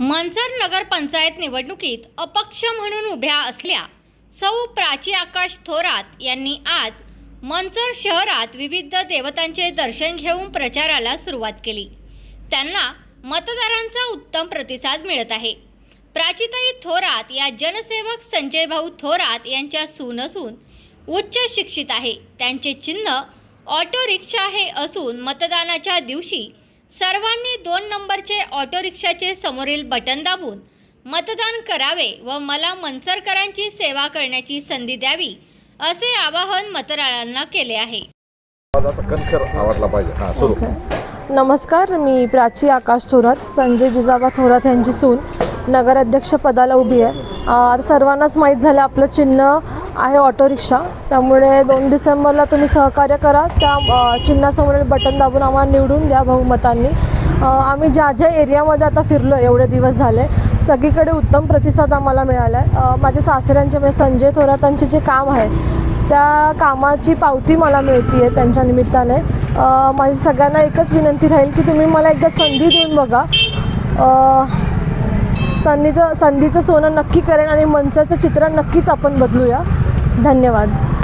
मनसर नगरपंचायत निवडणुकीत अपक्ष म्हणून उभ्या असल्या सौ प्राची आकाश थोरात यांनी आज मनसर शहरात विविध देवतांचे दर्शन घेऊन प्रचाराला सुरुवात केली. त्यांना मतदारांचा उत्तम प्रतिसाद मिळत आहे. प्राचीताई थोरात या जनसेवक संजय भाऊ थोरात यांच्या सून असून उच्च शिक्षित आहे. त्यांचे चिन्ह ऑटो रिक्षा हे असून मतदानाच्या दिवशी सर्वांनी दोन नंबरचे ऑटो रिक्षाचे समोरील बटन दाबून मतदान करावे व मला मनसरकरांची सेवा करण्याची संधी द्यावी असे आवाहन मतदारांना केले आहे. आवाजाचा कणखर आवडला पाहिजे. हा सुरू. नमस्कार मी प्राची आकाश थोरात संजय जिजाबा थोरात यांची सून नगराध्यक्ष पदाला उभी आहे. सर्वांनाच माहीत झालं आपलं चिन्ह आहे ऑटो रिक्षा. त्यामुळे दोन डिसेंबरला तुम्ही सहकार्य करा. त्या चिन्हासमोरील बटन दाबून आम्हाला निवडून द्या बहुमतांनी. आम्ही ज्या ज्या एरियामध्ये आता फिरलो एवढे दिवस झाले सगळीकडे उत्तम प्रतिसाद आम्हाला मिळाला आहे माझ्या सासऱ्यांचे म्हणजे संजय थोरातांचे जे काम आहे त्या कामाची पावती मला मिळते आहे त्यांच्या निमित्ताने. माझी सगळ्यांना एकच विनंती राहील की तुम्ही मला एकदा संधी देऊन बघा. संधीचं संधीचं सोनं नक्की करेन आणि मंचाचं चित्र नक्कीच आपण बदलूया. धन्यवाद.